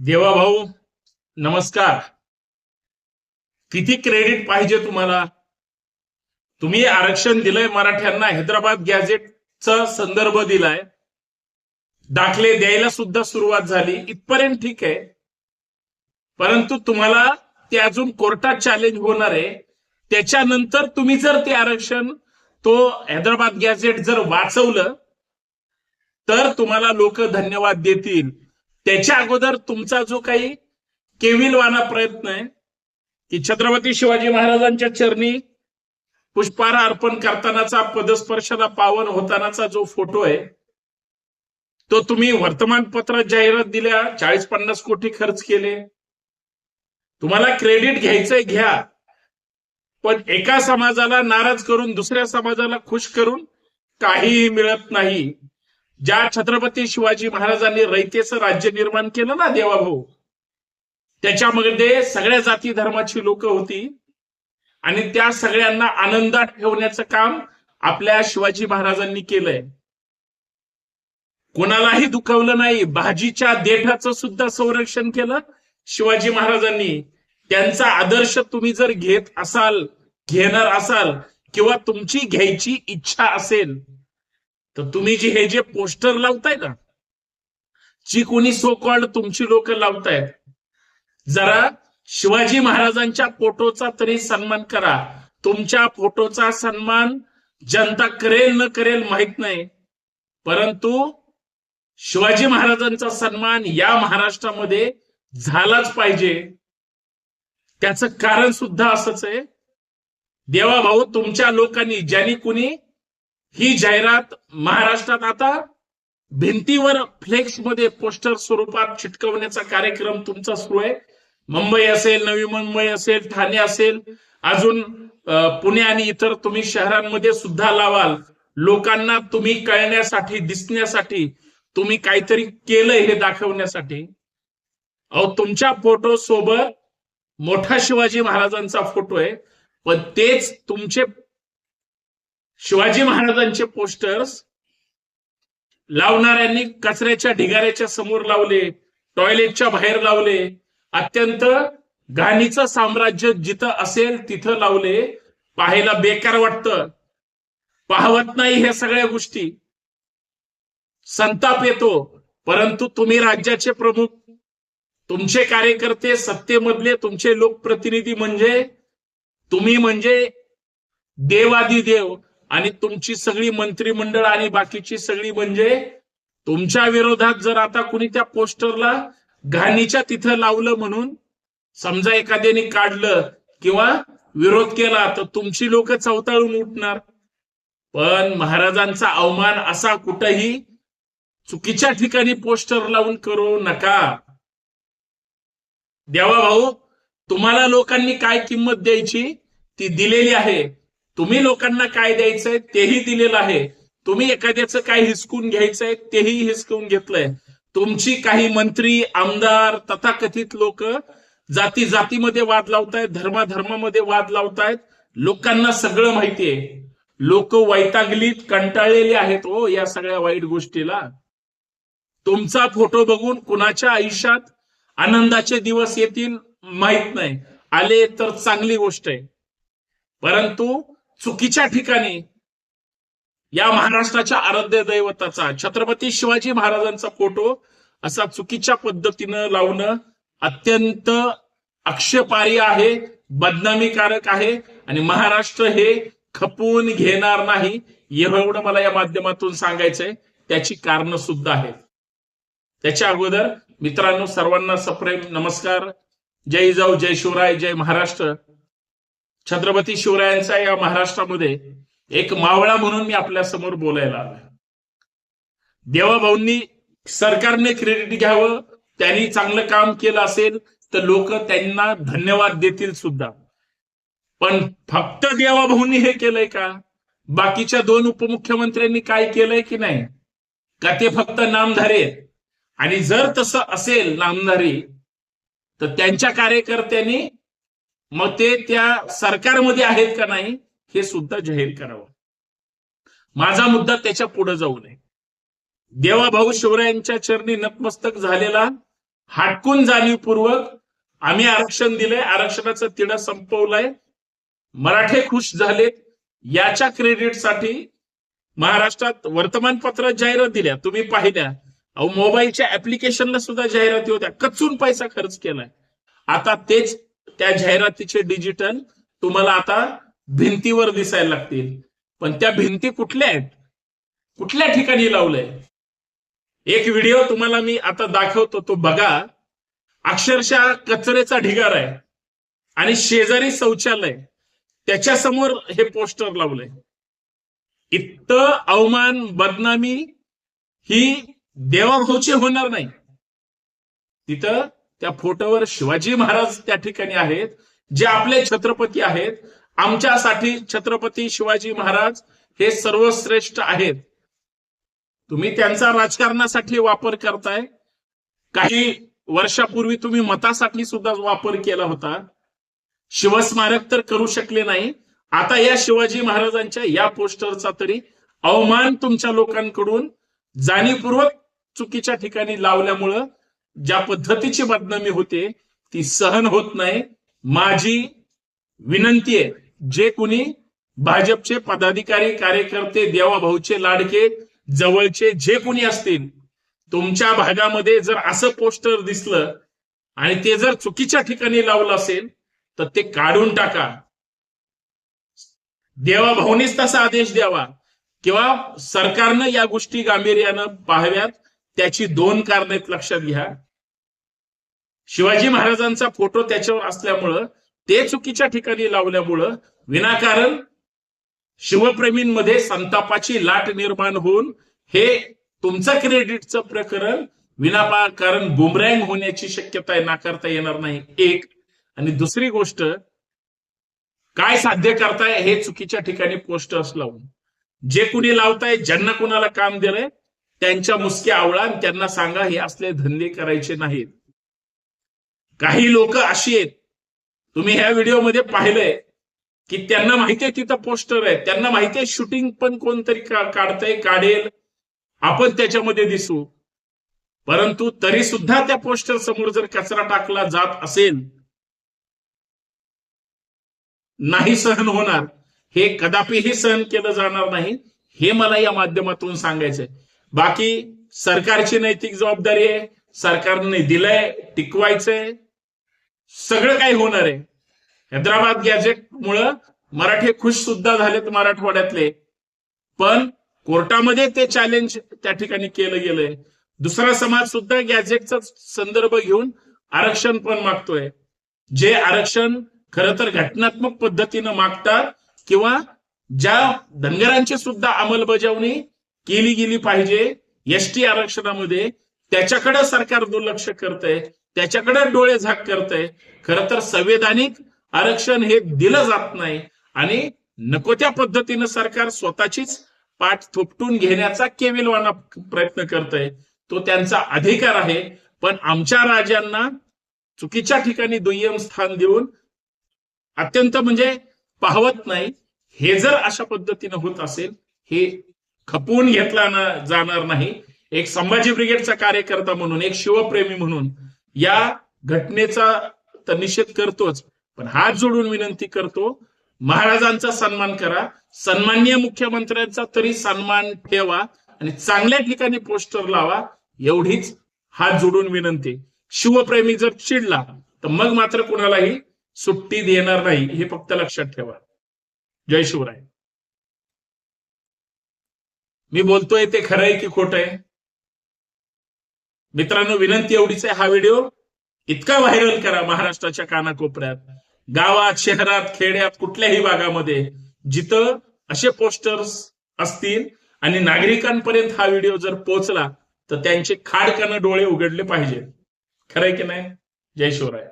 देवा भाऊ नमस्कार. किती क्रेडिट पाहिजे तुम्हाला? तुम्ही आरक्षण दिलंय मराठ्यांना हैदराबाद गॅझेटचा संदर्भ दिलाय. दाखले द्यायला सुद्धा सुरुवात झाली. इथपर्यंत ठीक आहे. परंतु तुम्हाला ते अजून कोर्टात चॅलेंज होणार आहे. त्याच्यानंतर तुम्ही जर ते आरक्षण तो हैदराबाद गॅझेट जर वाचवलं तर तुम्हाला लोक धन्यवाद देतील. त्याच्या अगोदर तुमचा जो काही केविलवाना प्रयत्न आहे की छत्रपती शिवाजी महाराजांच्या चरणी पुष्पहार अर्पण करतानाचा पदस्पर्शाला पावन होतानाचा जो फोटो आहे तो तुम्ही वर्तमानपत्रात जाहिरात दिल्या चाळीस पन्नास कोटी खर्च केले. तुम्हाला क्रेडिट घ्यायचंय घ्या. पण एका समाजाला नाराज करून दुसऱ्या समाजाला खुश करून काहीही मिळत नाही. ज्या छत्रपती शिवाजी महाराजांनी रयतेचं राज्य निर्माण केलं ना देवाभाऊ? त्याच्यामध्ये सगळ्या जाती धर्माची लोक होती. आणि त्या सगळ्यांना आनंदात ठेवण्याचं काम आपल्या शिवाजी महाराजांनी केलंय. कोणालाही दुखावलं नाही. भाजीच्या देठाचं सुद्धा संरक्षण केलं शिवाजी महाराजांनी. त्यांचा आदर्श तुम्ही जर घेत असाल घेणार असाल किंवा तुमची घ्यायची इच्छा असेल तर तुम्ही जे हे जे पोस्टर लावताय ना जी कोणी सो कॉल्ड तुमची लोक लावतायत जरा शिवाजी महाराजांच्या फोटोचा तरी सन्मान करा. तुमच्या फोटोचा सन्मान जनता करेल न करेल माहीत नाही. परंतु शिवाजी महाराजांचा सन्मान या महाराष्ट्रामध्ये झालाच पाहिजे. त्याचं कारण सुद्धा असंच आहे. देवा भाऊ तुमच्या लोकांनी ज्यांनी कुणी ही जाहिरात महाराष्ट्रात आता भिंतीवर फ्लेक्समध्ये पोस्टर स्वरूपात चिटकवण्याचा कार्यक्रम तुमचा सुरू आहे. मुंबई असेल नवी मुंबई असेल ठाणे असेल अजून पुणे आणि इतर तुम्ही शहरांमध्ये सुद्धा लावाल. लोकांना तुम्ही कळण्यासाठी दिसण्यासाठी तुम्ही काहीतरी केलंय हे दाखवण्यासाठी. अहो तुमच्या फोटो सोबत मोठा शिवाजी महाराजांचा फोटो आहे. पण तेच तुमचे शिवाजी महाराजांचे पोस्टर्स लावणाऱ्यांनी कचऱ्याच्या ढिगाऱ्याच्या समोर लावले टॉयलेटच्या बाहेर लावले अत्यंत घाणीचं साम्राज्य जिथं असेल तिथं लावले. पाहायला बेकार वाटतं. पाहवत नाही ह्या सगळ्या गोष्टी. संताप येतो. परंतु तुम्ही राज्याचे प्रमुख. तुमचे कार्यकर्ते सत्तेमधले तुमचे लोकप्रतिनिधी म्हणजे तुम्ही म्हणजे देवादिदेव. आणि तुमची सगळी मंत्रिमंडळ आणि बाकीची सगळी म्हणजे तुमच्या विरोधात जर आता कुणी त्या पोस्टरला घाणीच्या तिथं लावलं म्हणून समजा एखाद्याने काढलं किंवा विरोध केला तर तुमची लोक चवताळून उठणार. पण महाराजांचा अवमान असा कुठंही चुकीच्या ठिकाणी पोस्टर लावून करू नका. देवा भाऊ तुम्हाला लोकांनी काय किंमत द्यायची ती दिलेली आहे. तुम्ही लोकांना काय द्यायचंय तेही दिलेलं आहे. तुम्ही एखाद्याचं काय हिसकून घ्यायचंय तेही हिसकून घेतलंय. तुमची काही मंत्री आमदार तथाकथित लोक जाती जातीमध्ये वाद लावतायत धर्माधर्मामध्ये वाद लावतायत. लोकांना सगळं माहितीये. लोक वैतागलीत कंटाळलेले आहेत. हो या सगळ्या वाईट गोष्टीला. तुमचा फोटो बघून कुणाच्या आयुष्यात आनंदाचे दिवस येतील माहीत नाही. आले तर चांगली गोष्ट आहे. परंतु चुकीच्या ठिकाणी या महाराष्ट्राच्या आराध्य दैवताचा छत्रपती शिवाजी महाराजांचा फोटो असा चुकीच्या पद्धतीनं लावणं अत्यंत आक्षेपार्ह आहे बदनामीकारक आहे आणि महाराष्ट्र हे खपवून घेणार नाही एवढं मला या माध्यमातून सांगायचंय. त्याची कारण सुद्धा आहेत. त्याच्या अगोदर मित्रांनो सर्वांना सप्रेम नमस्कार. जय जाऊ जय शिवराय जय महाराष्ट्र. छत्रपती शिवरायांचा या महाराष्ट्रामध्ये एक मावळा म्हणून मी आपल्यासमोर बोलायला आलोय. देवाभाऊंनी सरकारने क्रेडिट घ्यावं त्यांनी चांगलं काम केलं असेल तर लोक त्यांना धन्यवाद देतील सुद्धा. पण फक्त देवाभाऊंनी हे केलंय का? बाकीच्या दोन उपमुख्यमंत्र्यांनी काय केलंय की नाही? का ते फक्त नामधारे आहेत? आणि जर तसं असेल नामधारी तर त्यांच्या कार्यकर्त्यांनी मग ते त्या सरकारमध्ये आहेत का नाही हे सुद्धा जाहीर करावं. माझा मुद्दा त्याच्या पुढे जाऊ नये. देवाभाऊ शिवरायांच्या चरणी नतमस्तक झालेला हाटकून जाणीवपूर्वक आम्ही आरक्षण दिलंय आरक्षणाचा तिढा संपवलाय. मराठे खुश झालेत याच्या क्रेडिटसाठी महाराष्ट्रात वर्तमानपत्रात जाहिरात दिल्या. तुम्ही पाहिल्या. अहो मोबाईलच्या ऍप्लिकेशनला सुद्धा जाहिराती होत्या. कचून पैसा खर्च केलाय. आता तेच त्या जाहिरातीचे डिजिटल तुम्हाला आता भिंतीवर दिसायला लागतील. पण त्या भिंती कुठल्या आहेत? कुठल्या ठिकाणी लावलंय? एक व्हिडिओ तुम्हाला मी आता दाखवतो तो बघा. अक्षरशः कचरेचा ढिगार आहे आणि शेजारी शौचालय. त्याच्यासमोर हे पोस्टर लावलंय. इतकं अवमान बदनामी ही देवाभाऊची होणार नाही. तिथं त्या फोटोवर शिवाजी महाराज त्या ठिकाणी आहेत जे आपले छत्रपती आहेत. आमच्यासाठी छत्रपती शिवाजी महाराज हे सर्वश्रेष्ठ आहेत. तुम्ही त्यांचा राजकारणासाठी वापर करताय. काही वर्षापूर्वी तुम्ही मतासाठी सुद्धा वापर केला होता. शिवस्मारक तर करू शकले नाही. आता या शिवाजी महाराजांच्या या पोस्टरचा तरी अवमान तुमच्या लोकांकडून जाणीवपूर्वक चुकीच्या ठिकाणी लावल्यामुळं ज्या पद्धतीची बदनामी होते ती सहन होत नाही. माझी विनंती आहे जे कुणी भाजपचे पदाधिकारी कार्यकर्ते देवाभाऊचे लाडके जवळचे जे कुणी असतील तुमच्या भागामध्ये जर असं पोस्टर दिसलं आणि ते जर चुकीच्या ठिकाणी लावलं असेल तर ते काढून टाका. देवाभाऊनीच तसा आदेश द्यावा. किंवा सरकारनं या गोष्टी गांभीर्यानं पाहाव्यात त्याची दोन कारणे आहेत लक्षात घ्या. शिवाजी महाराजांचा फोटो त्याच्यावर असल्यामुळं ते चुकीच्या ठिकाणी लावल्यामुळं विनाकारण शिवप्रेमींमध्ये संतापाची लाट निर्माण होऊन हे तुमचं क्रेडिटचं प्रकरण विनाकारण बुमरँग होण्याची शक्यता आहे नाकारता येणार नाही एक. आणि दुसरी गोष्ट काय साध्य करताय हे चुकीच्या ठिकाणी पोस्टर्स लावून. जे कुणी लावताय ज्यांना कुणाला काम दिलंय त्यांच्या मुसक्या आवळा त्यांना सांगा हे असले धंदे करायचे नाहीत. काही लोक अशी आहेत. तुम्ही ह्या व्हिडिओमध्ये पाहिलंय की त्यांना माहितीये तिथं पोस्टर आहे त्यांना माहितीये शूटिंग पण कोणतरी काढतंय काढेल. आपण त्याच्यामध्ये दिसू. परंतु तरी सुद्धा त्या पोस्टर समोर जर कचरा टाकला जात असेल नाही सहन होणार. हे कदापिही सहन केलं जाणार नाही. हे मला या माध्यमातून सांगायचंय. बाकी सरकारची नैतिक जबाबदारी आहे. सरकारने दिलंय टिकवायचंय. सगळं काही होणार आहे. हैदराबाद गॅजेट मुळे मराठे खुश सुद्धा झालेत मराठवाड्यातले. पण कोर्टामध्ये ते चॅलेंज त्या ठिकाणी केलं गेलंय. दुसरा समाज सुद्धा गॅजेटचा संदर्भ घेऊन आरक्षण पण मागतोय. जे आरक्षण खर तर घटनात्मक पद्धतीनं मागतात किंवा ज्या धनगरांची सुद्धा अंमलबजावणी केली गेली पाहिजे एसटी आरक्षणामध्ये त्याच्याकडे सरकार दुर्लक्ष करतंय. त्याच्याकडे डोळे झाक करतंय. खरं तर संवैधानिक आरक्षण हे दिलं जात नाही. आणि नको त्या पद्धतीनं सरकार स्वतःचीच पाठ थोपटून घेण्याचा केविलवाना प्रयत्न करतंय. तो त्यांचा अधिकार आहे. पण आमच्या राजांना चुकीच्या ठिकाणी दुय्यम स्थान देऊन अत्यंत म्हणजे पाहवत नाही. हे जर अशा पद्धतीनं होत असेल हे खपवून घेतला ना जाणार नाही. एक संभाजी ब्रिगेडचा कार्यकर्ता म्हणून एक शिवप्रेमी म्हणून या घटनेचा तर निषेध करतोच. पण हात जोडून विनंती करतो महाराजांचा सन्मान करा. सन्मान्य मुख्यमंत्र्यांचा तरी सन्मान ठेवा आणि चांगल्या ठिकाणी पोस्टर लावा एवढीच हात जोडून विनंती. शिवप्रेमी जर चिडला तर मग मात्र कुणालाही सुट्टी देणार नाही हे फक्त लक्षात ठेवा. जय शिवराय. मी बोलतोय ते खरं आहे की खोट आहे? मित्रांनो विनंती एवढीच आहे हा व्हिडिओ. इतका व्हायरल करा महाराष्ट्राच्या कानाकोपऱ्यात. गावात शहरात खेड्यात कुठल्याही भागामध्ये. जिथं असे पोस्टर्स असतील आणि नागरिकांपर्यंत हा व्हिडिओ जर पोहोचला तर त्यांचे खाडकानं डोळे उघडले पाहिजे. खरंय की नाही? जय शिवराय.